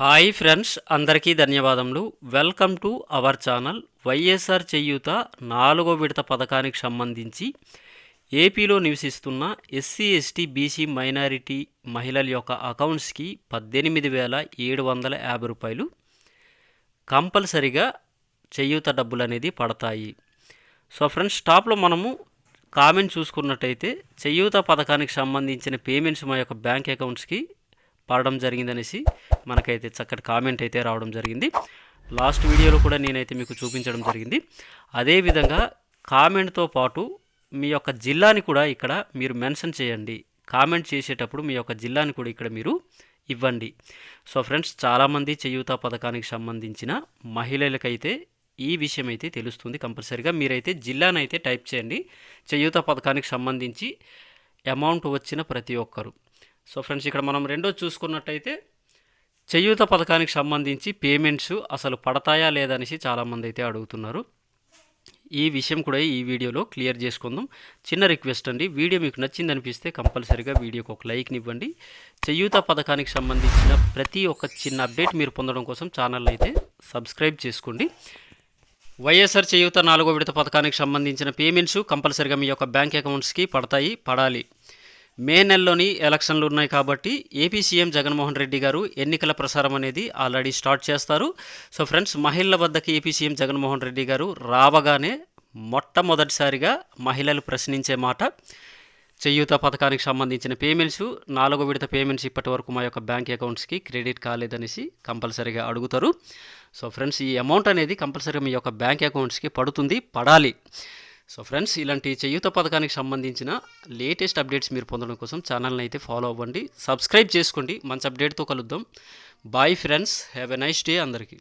Hi friends అందరికీ ధన్యవాదములు. Welcome to our channel. YSR Cheyutha నాలుగో విడత పథకానికి సంబంధించి ఏపీలో నివసిస్తున్న ఎస్సీ ఎస్టీ బీసీ మైనారిటీ మహిళల యొక్క అకౌంట్స్కి పద్దెనిమిది వేల ఏడు వందల యాభై రూపాయలు కంపల్సరిగా చేయూత డబ్బులు అనేది పడతాయి. సో ఫ్రెండ్స్ టాప్లో మనము కామెంట్ చూసుకున్నట్టయితే చేయూత పథకానికి సంబంధించిన పేమెంట్స్ మా యొక్క బ్యాంక్ అకౌంట్స్కి పాడడం జరిగిందనేసి మనకైతే చక్కటి కామెంట్ అయితే రావడం జరిగింది. లాస్ట్ వీడియోలో కూడా నేనైతే మీకు చూపించడం జరిగింది. అదేవిధంగా కామెంట్తో పాటు మీ యొక్క జిల్లాని కూడా ఇక్కడ మీరు మెన్షన్ చేయండి. కామెంట్ చేసేటప్పుడు మీ యొక్క జిల్లాని కూడా ఇక్కడ మీరు ఇవ్వండి. సో ఫ్రెండ్స్ చాలామంది చేయూత పథకానికి సంబంధించిన మహిళలకైతే ఈ విషయం అయితే తెలుస్తుంది కంపల్సరీగా. మీరైతే జిల్లానైతే టైప్ చేయండి. చేయూత పథకానికి సంబంధించి అమౌంట్ వచ్చిన ప్రతి ఒక్కరు. సో ఫ్రెండ్స్ ఇక్కడ మనం రెండో చూసుకున్నట్టయితే చేయూత పథకానికి సంబంధించి పేమెంట్స్ అసలు పడతాయా లేదా అనేసి చాలామంది అయితే అడుగుతున్నారు. ఈ విషయం కూడా ఈ వీడియోలో క్లియర్ చేసుకుందాం. చిన్న రిక్వెస్ట్ అండి వీడియో మీకు నచ్చింది అనిపిస్తే కంపల్సరీగా వీడియోకి ఒక లైక్ని ఇవ్వండి. చేయూత పథకానికి సంబంధించిన ప్రతి ఒక్క చిన్న అప్డేట్ మీరు పొందడం కోసం ఛానల్ అయితే సబ్స్క్రైబ్ చేసుకోండి. వైఎస్ఆర్ చేయూత నాలుగో విడత పథకానికి సంబంధించిన పేమెంట్స్ కంపల్సరీగా మీ యొక్క బ్యాంక్ అకౌంట్స్కి పడతాయి పడాలి. మే నెలలోని ఎలక్షన్లు ఉన్నాయి కాబట్టి ఏపీ సీఎం జగన్మోహన్ రెడ్డి గారు ఎన్నికల ప్రసారం అనేది ఆల్రెడీ స్టార్ట్ చేస్తారు. సో ఫ్రెండ్స్ మహిళల వద్దకి ఏపీ సీఎం జగన్మోహన్ రెడ్డి గారు రావగానే మొట్టమొదటిసారిగా మహిళలు ప్రశ్నించే మాట చేయూత పథకానికి సంబంధించిన పేమెంట్స్ నాలుగో విడత పేమెంట్స్ ఇప్పటి వరకు మా యొక్క బ్యాంక్ అకౌంట్స్కి క్రెడిట్ కాలేదనేసి కంపల్సరీగా అడుగుతారు. సో ఫ్రెండ్స్ ఈ అమౌంట్ అనేది కంపల్సరీగా మీ యొక్క బ్యాంక్ అకౌంట్స్కి పడుతుంది పడాలి. సో ఫ్రెండ్స్ ఇలాంటి చేయూత పథకానికి సంబంధించిన లేటెస్ట్ అప్డేట్స్ మీరు పొందడం కోసం ఛానల్ని అయితే ఫాలో అవ్వండి. సబ్స్క్రైబ్ చేసుకోండి. మంచి అప్డేట్తో కలుద్దాం. Bye friends have a nice day అందరికీ.